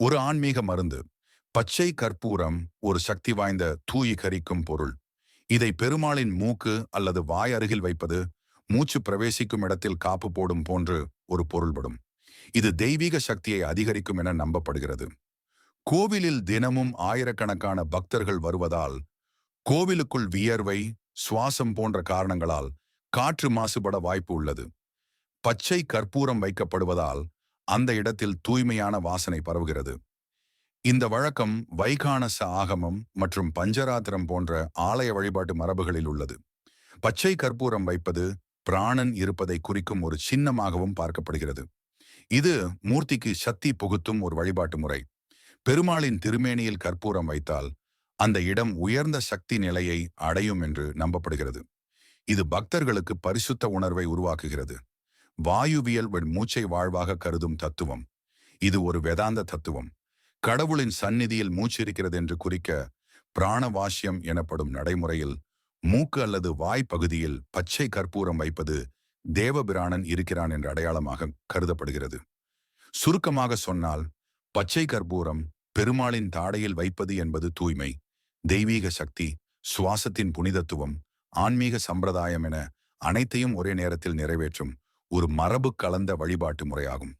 ஒரு ஆன்மீக மருந்து. பச்சை கற்பூரம் ஒரு சக்தி வாய்ந்த தூயிகரிக்கும் பொருள். இதை பெருமாளின் மூக்கு அல்லது வாய் அருகில் வைப்பது மூச்சு பிரவேசிக்கும் இடத்தில் காப்பு போடும் போன்று ஒரு பொருள்படும். இது தெய்வீக சக்தியை அதிகரிக்கும் என நம்பப்படுகிறது. கோவிலில் தினமும் ஆயிரக்கணக்கான பக்தர்கள் வருவதால் கோவிலுக்குள் வியர்வை சுவாசம் போன்ற காரணங்களால் காற்று மாசுபட வாய்ப்பு உள்ளது. பச்சை கற்பூரம் வைக்கப்படுவதால் அந்த இடத்தில் தூய்மையான வாசனை பரவுகிறது. இந்த வழக்கம் வைகானச ஆகமம் மற்றும் பஞ்சராத்திரம் போன்ற ஆலய வழிபாட்டு மரபுகளில் உள்ளது. பச்சை கற்பூரம் வைப்பது பிராணன் இருப்பதை குறிக்கும் ஒரு சின்னமாகவும் பார்க்கப்படுகிறது. இது மூர்த்திக்கு சக்தி புகுத்தும் ஒரு வழிபாட்டு முறை. பெருமாளின் திருமேனியில் கற்பூரம் வைத்தால் அந்த இடம் உயர்ந்த சக்தி நிலையை அடையும் என்று நம்பப்படுகிறது. இது பக்தர்களுக்கு பரிசுத்த உணர்வை உருவாக்குகிறது. வாயுவியல் மூச்சை வாழ்வாக கருதும் தத்துவம். இது ஒரு வேதாந்த தத்துவம். கடவுளின் சந்நிதியில் மூச்சு இருக்கிறது என்று குறிக்க பிராணவாசியம் எனப்படும் நடைமுறையில் மூக்கு அல்லது வாய் பகுதியில் பச்சை கற்பூரம் வைப்பது தேவபிராணன் இருக்கிறான் என்ற அடையாளமாக கருதப்படுகிறது. சுருக்கமாக சொன்னால் பச்சை கற்பூரம் பெருமாளின் தாடையில் வைப்பது என்பது தூய்மை தெய்வீக சக்தி சுவாசத்தின் புனிதத்துவம் ஆன்மீக சம்பிரதாயம் என அனைத்தையும் ஒரே நேரத்தில் நிறைவேற்றும் ஒரு மரபு கலந்த வழிபாட்டு முறையாகும்.